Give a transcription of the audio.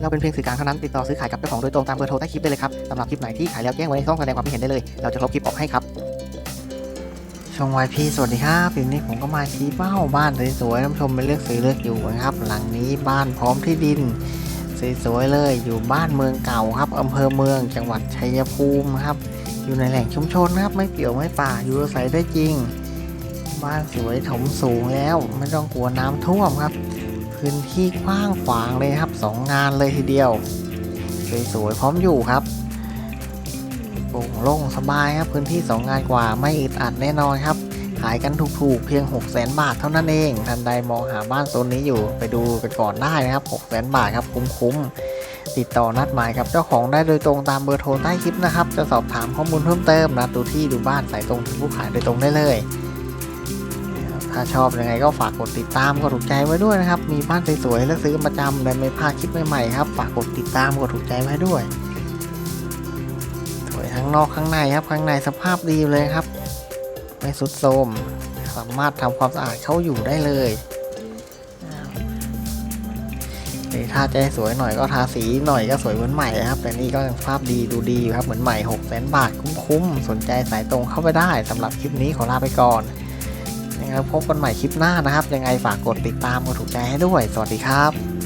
เราเป็นเพียงสื่อกลางเท่านั้นติดต่อซื้อขายกับเจ้าของโดยตรงตามเบอร์โทรใต้คลิปได้เลยครับสำหรับคลิปไหนที่ขายแล้วแจ้งไว้ในช่องแสดงความคิดเห็นได้เลย เราจะลบคลิปออกให้ครับช่องวายพีสวัสดีครับวันนี้ผมก็มาชี้เป้าบ้านสวยๆท่านผู้ชมไปเลือกซื้อเลือกอยู่นะครับ หลังนี้บ้านพร้อมที่ดินสวยๆเลยอยู่บ้านเมืองเก่าครับอำเภอเมืองจังหวัดชัยภูมิครับ อยู่ในแหล่งชุมชนนะครับ ไม่เปี่ยวไม่ป่าอยู่อาศัยได้จริง บ้านสวยถมสูงแล้ว ไม่ต้องกลัวน้ำท่วมครับ พื้นที่กว้างขวางเลยครับสองงานเลยทีเดียว สวยๆพร้อมอยู่ครับโปร่งโล่งสบายครับพื้นที่สองงานกว่าไม่อึดอัดแน่นอนครับ ขายกันถูกๆเพียง 6 0 0 0 0 บาทเท่านั้นเองท่านใดมองหาบ้านโซนนี้อยู่ไปดูกันก่อนได้นะครับ 6 0 0 0 0 บาทครับคุ้มๆ ติดต่อนัดหมายกับเจ้าของได้โดยตรงตามเบอร์โทรใต้คลิปนะครับ จะสอบถามข้อมูลเพิ่มเติมนะดูที่ดูบ้านสายตรงถึงผู้ขายโดยตรงได้เลย ถ้าชอบยังไงก็ฝากกดติดตามกดถูกใจไว้ด้วยนะครับ มีบ้านสวยๆและซื้อประจำและไม่พลาดคลิปใหม่ๆครับ ฝากกดติดตามกดถูกใจไว้ด้วย สวยทั้งนอกข้างในครับ ข้างในสภาพดีเลยครับ ไม่สุดโทมสามารถทำความสะอาดเข้าอยู่ได้เลยหรือถ้าจะให้สวยหน่อยก็ทาสีหน่อยก็สวยเหมือนใหม่ครับ แต่นี่ก็ยังภาพดีดูดีครับเหมือนใหม่6 0 0 0 0 บาทคุ้มๆ สนใจสายตรงเข้าไปได้สำหรับคลิปนี้ขอลาไปก่อนังไงพบกันใหม่คลิปหน้านะครับ ยังไงฝากกดติดตามกดถูกใจให้ด้วย สวัสดีครับ